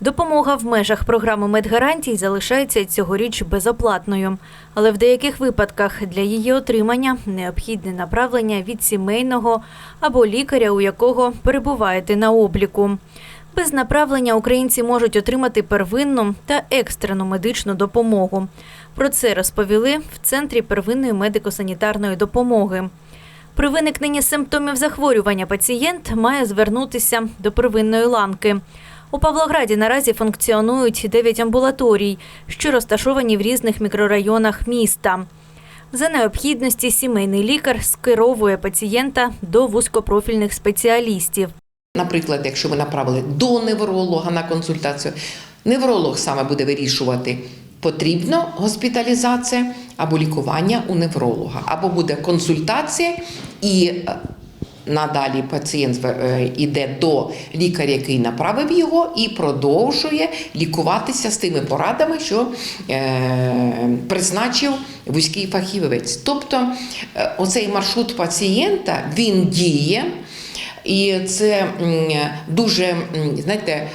Допомога в межах програми медгарантій залишається цьогоріч безоплатною, але в деяких випадках для її отримання необхідне направлення від сімейного або лікаря, у якого перебуваєте на обліку. Без направлення українці можуть отримати первинну та екстрену медичну допомогу. Про це розповіли в центрі первинної медико-санітарної допомоги. При виникненні симптомів захворювання пацієнт має звернутися до первинної ланки. У Павлограді наразі функціонують 9 амбулаторій, що розташовані в різних мікрорайонах міста. За необхідності сімейний лікар скеровує пацієнта до вузькопрофільних спеціалістів. Наприклад, якщо ви направили до невролога на консультацію, невролог саме буде вирішувати, потрібна госпіталізація або лікування у невролога, або буде консультація і е, надалі пацієнт е, йде до лікаря, який направив його, і продовжує лікуватися з тими порадами, що е, призначив вузький фахівець. Тобто е, оцей маршрут пацієнта він діє. І це дуже, знаєте,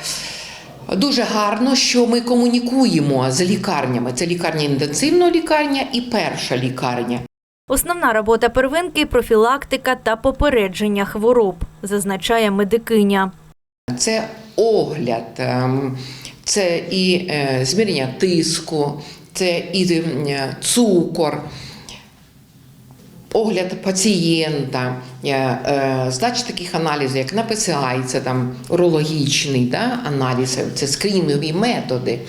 дуже гарно, що ми комунікуємо з лікарнями. Це лікарня інтенсивна лікарня і перша лікарня. Основна робота первинки профілактика та попередження хвороб, зазначає медикиня. Це огляд, ем, це і е, зміряння тиску, це і цукор. Огляд пацієнта, е, е, здача таких аналізів, як на ПСА, це там урологічний да, аналіз, це скринінгові методи.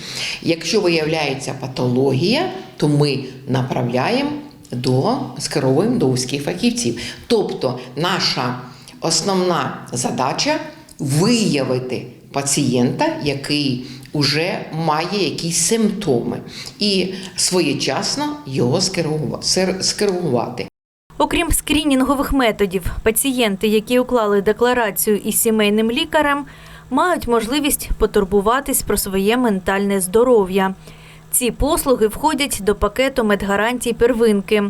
Якщо виявляється патологія, то ми направляємо до скеровуємо до вузьких фахівців. Тобто, наша основна задача виявити пацієнта, який вже має якісь симптоми, і своєчасно його скерува- скерувати. Окрім скринінгових методів, пацієнти, які уклали декларацію із сімейним лікарем, мають можливість потурбуватись про своє ментальне здоров'я. Ці послуги входять до пакету медгарантій первинки.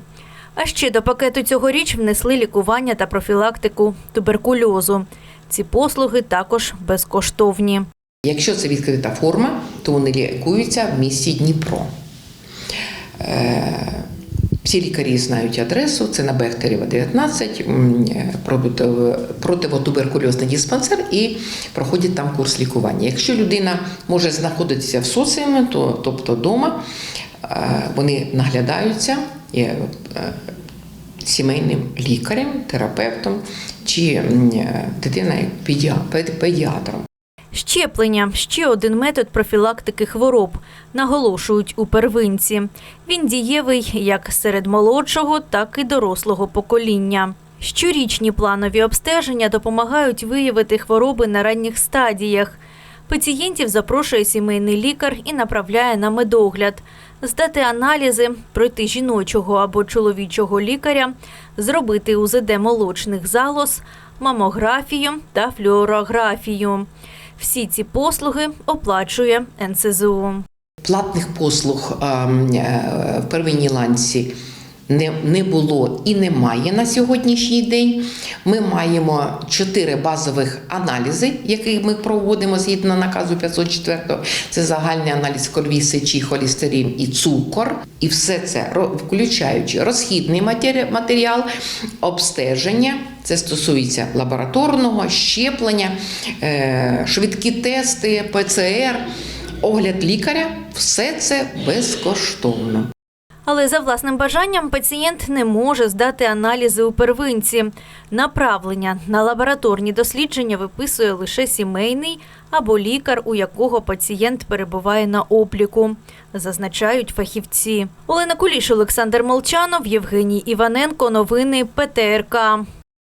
А ще до пакету цьогоріч внесли лікування та профілактику туберкульозу. Ці послуги також безкоштовні. Якщо це відкрита форма, то вони лікуються в місті Дніпро. Всі лікарі знають адресу, це на Бехтерєва 19, м, е, проти- противотуберкульозний диспансер і проходять там курс лікування. Якщо людина може знаходитися в соціумі, то, тобто вдома, е, вони наглядаються е, сімейним лікарем, терапевтом чи пед- педіатром. Щеплення ще один метод профілактики хвороб, наголошують у первинці. Він дієвий як серед молодшого, так і дорослого покоління. Щорічні планові обстеження допомагають виявити хвороби на ранніх стадіях. Пацієнтів запрошує сімейний лікар і направляє на медогляд, здати аналізи, пройти жіночого або чоловічого лікаря, зробити УЗД молочних залоз, мамографію та флюорографію. Всі ці послуги оплачує НСЗУ. Платних послуг ем, е, в первинній ланці не, не було і немає на сьогоднішній день. Ми маємо чотири базових аналізи, які ми проводимо згідно наказу 504. Це загальний аналіз крові, сечі, холестерин і цукор. І все це включаючи розхідний матеріал, обстеження. Це стосується лабораторного щеплення, е, швидкі тести, ПЦР, огляд лікаря. Все це безкоштовно. Але за власним бажанням пацієнт не може здати аналізи у первинці. Направлення на лабораторні дослідження виписує лише сімейний або лікар, у якого пацієнт перебуває на обліку, зазначають фахівці. Олена Куліш, Олександр Молчанов, Євгеній Іваненко. Новини ПТРК.